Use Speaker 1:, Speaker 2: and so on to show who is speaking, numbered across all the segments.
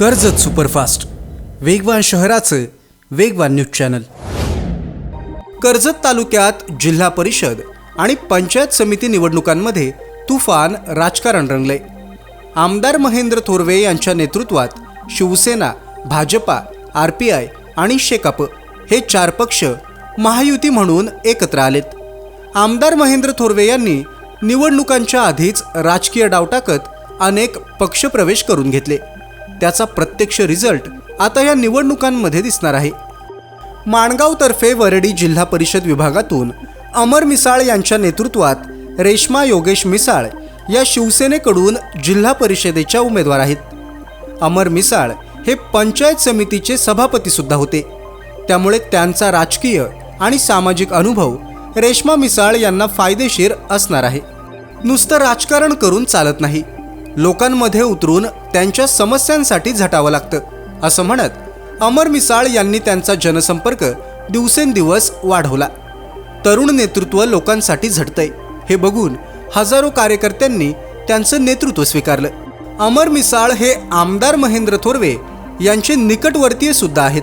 Speaker 1: Karjat superfast. वेगवान शहराचं वेगवान न्यूज चॅनल. कर्जत तालुक्यात जिल्हा परिषद आणि पंचायत समिती निवडणुकांमध्ये तुफान राजकारण रंगले आमदार महेंद्र थोरवे यांच्या नेतृत्वात Shivsena Bhajapa R P I आणि शेकाप हे चार पक्ष महायुती म्हणून एकत्र आलेत. आमदार महेंद्र थोरवे यांनी निवडणुकांच्या आधीच राजकीय डाव टाकत अनेक पक्षप्रवेश करून घेतले. त्याचा प्रत्यक्ष रिझल्ट आता या निवडणुकांमध्ये दिसणार आहे. माणगावतर्फे वरडी जिल्हा परिषद विभागातून अमर मिसाळ यांच्या नेतृत्वात रेश्मा योगेश मिसाळ या शिवसेनेकडून जिल्हा परिषदेच्या उमेदवार आहेत. अमर मिसाळ हे पंचायत समितीचे सभापतीसुद्धा होते. त्यामुळे त्यांचा राजकीय आणि सामाजिक अनुभव रेश्मा मिसाळ यांना फायदेशीर असणार आहे. नुसतं राजकारण करून चालत नाही. लोकांमध्ये उतरून त्यांच्या समस्यांसाठी झटावं लागतं. असं म्हणत अमर मिसाळ यांनी त्यांचा जनसंपर्क दिवसेंदिवस वाढवला. तरुण नेतृत्व लोकांसाठी झटतंय. हे बघून हजारो कार्यकर्त्यांनी त्यांचं नेतृत्व स्वीकारलं. अमर मिसाळ हे आमदार महेंद्र थोरवे यांचे निकटवर्तीय सुद्धा आहेत.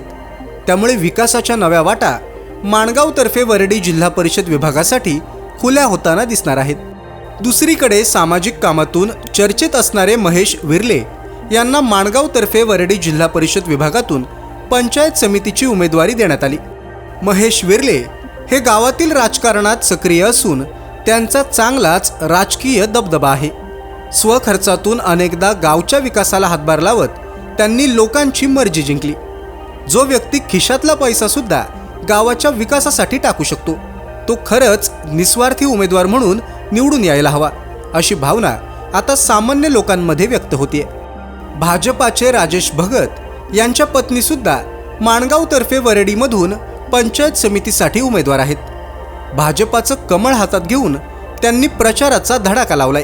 Speaker 1: त्यामुळे विकासाच्या नव्या वाटा माणगावतर्फे वरडी जिल्हा परिषद विभागासाठी खुल्या होताना दिसणार आहेत. दुसरीकडे सामाजिक कामातून चर्चेत असणारे महेश विरले यांना माणगावतर्फे वरडी जिल्हा परिषद विभागातून पंचायत समितीची उमेदवारी देण्यात आली. महेश विरले हे गावातील राजकारणात सक्रिय असून त्यांचा चांगलाच राजकीय दबदबा आहे. स्वखर्चातून अनेकदा गावच्या विकासाला हातभार लावत त्यांनी लोकांची मर्जी जिंकली. जो व्यक्ती खिशातला पैसा सुद्धा गावाच्या विकासासाठी टाकू शकतो तो खरंच निस्वार्थी उमेदवार म्हणून निवडून यायला हवा अशी भावना आता सामान्य लोकांमध्ये व्यक्त होते भाजपाचे राजेश भगत यांच्या पत्नीसुद्धा माणगावतर्फे वरडीमधून पंचायत समितीसाठी उमेदवार आहेत. भाजपाचं कमळ हातात घेऊन त्यांनी प्रचाराचा धडाका लावलाय.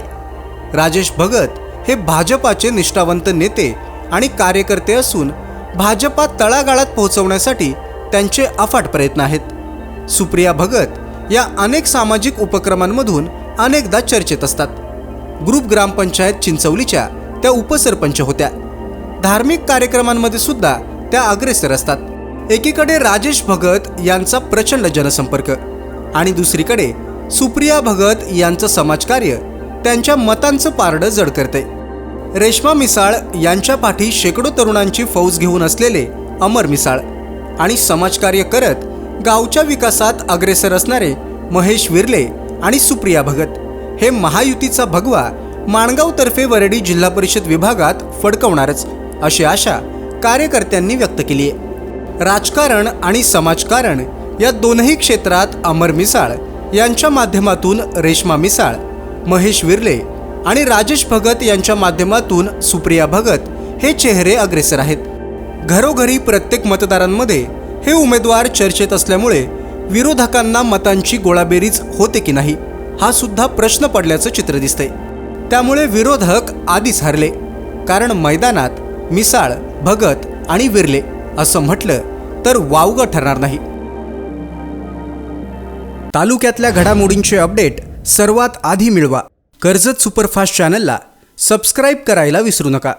Speaker 1: राजेश भगत हे भाजपाचे निष्ठावंत नेते आणि कार्यकर्ते असून भाजपा तळागाळात पोहोचवण्यासाठी त्यांचे अफाट प्रयत्न आहेत. सुप्रिया भगत या अनेक सामाजिक उपक्रमांमधून अनेकदा चर्चेत असतात. ग्रुप ग्रामपंचायत चिंचवलीच्या त्या उपसरपंच होत्या. धार्मिक कार्यक्रमांमध्ये सुद्धा त्या अग्रेसर असतात. एकीकडे राजेश भगत यांचा प्रचंड जनसंपर्क आणि दुसरीकडे सुप्रिया भगत यांचं समाजकार्य त्यांच्या मतांचं पारडं जड करते. रेश्मा मिसाळ यांच्या पाठी शेकडो तरुणांची फौज घेऊन असलेले अमर मिसाळ आणि समाजकार्य करत गावच्या विकासात अग्रेसर असणारे महेश विर्ले आणि सुप्रिया भगत. हे महायुतीचा भगवा माणगावतर्फे वरडी जिल्हा परिषद विभागात फडकवणारच अशी आशा कार्यकर्त्यांनी व्यक्त केली आहे. राजकारण आणि समाजकारण या दोनही क्षेत्रात अमर मिसाळ यांच्या माध्यमातून रेश्मा मिसाळ महेश विर्ले आणि राजेश भगत यांच्या माध्यमातून सुप्रिया भगत हे चेहरे अग्रेसर आहेत. घरोघरी प्रत्येक मतदारांमध्ये हे उमेदवार चर्चेत असल्यामुळे विरोधकांना मतांची गोळाबेरीज होते की नाही हा सुद्धा प्रश्न पडल्याचं चित्र दिसतंय. त्यामुळे विरोधक आधीच हरले कारण मैदानात मिसाळ भगत आणि विरले असं म्हटलं तर वावगं ठरणार नाही. तालुक्यातल्या घडामोडींचे अपडेट सर्वात आधी मिळवा. कर्जत सुपरफास्ट चॅनलला सबस्क्राईब करायला विसरू नका.